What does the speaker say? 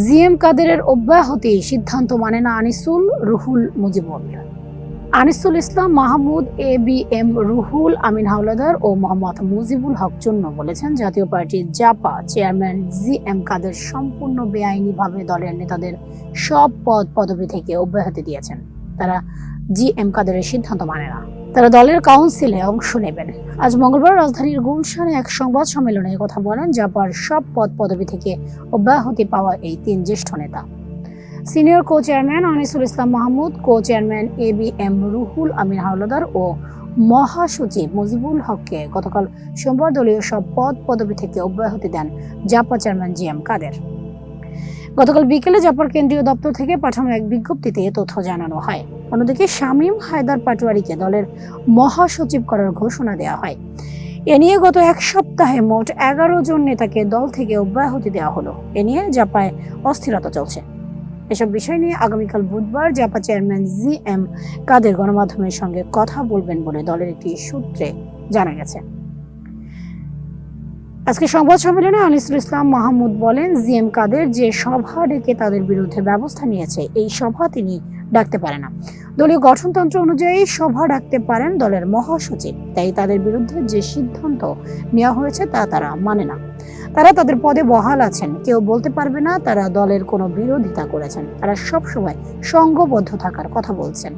GM কাদেরের অব্যাহতি সিদ্ধান্ত মানে না Anisul Ruhul Mujibul Anisul Islam Mahmud, A B M Ruhul Amin Howlader ও মোহাম্মদ মুজিবুল হক জন্য বলেছেন জাতীয় পার্টির Japa chairman G M Quader সম্পূর্ণ বেআইনিভাবে দলের নেতাদের সব পদ পদবি থেকে অব্যাহতি দিয়েছেন। তারা জি এম কাদেরের সিদ্ধান্ত মানে না। তারা দলের কাউন্সিলে অংশ নেবেন। আজ মঙ্গলবার রাজধানীর গুলশানে এক সংবাদ সম্মেলনে কথা বলেন জাপার সব পদ পদবি থেকে অব্যাহতি পাওয়া এই তিন জ্যেষ্ঠ নেতা। Senior co chairman Anisul Islam Mahmud co chairman A B M Ruhul Amin Hawladar ও মহাসচিব মুজিবুল হককে গতকাল সোমবার দলীয় সব পদ পদবি থেকে অব্যাহতি দেন Japa chairman G M Quader. গতকাল বিকেলে জাপার কেন্দ্রীয় দপ্তর থেকে পাঠানো এক বিজ্ঞপ্তিতে তথ্য জানানো হয়। অন্যদিকে শামীম হায়দার পাটোয়ারিকে দলের মহাসচিব করার ঘোষণা দেওয়া হয়। এ নিয়ে গত এক সপ্তাহে মোট এগারো জন নেতাকে দল থেকে অব্যাহতি দেওয়া হলো। এ নিয়ে জাপায় অস্থিরতা চলছে। এসব বিষয় নিয়ে আগামীকাল বুধবার Japa chairman G M Quader গণমাধ্যমের সঙ্গে কথা বলবেন বলে দলের একটি সূত্রে জানা গেছে। আজকে সংবাদ সম্মেলনে আনিসুল ইসলাম মাহমুদ বলেন জি এম কাদের যে সভা ডেকে তাদের বিরুদ্ধে ব্যবস্থা নিয়েছে, এই সভা তিনি ডাকতে পারে না। দলীয় গঠনতন্ত্র অনুযায়ী সভা ডাকতে পারেন দলের মহাসচিব, তাই তাদের বিরুদ্ধে যে সিদ্ধান্ত নেওয়া হয়েছে তা তারা মানে না। তারা তাদের পদে বহাল আছেন, কেউ বলতে পারবে না তারা দলের কোনো বিরোধিতা করেছেন। তারা সবসময় সংঘবদ্ধ থাকার কথা বলছেন।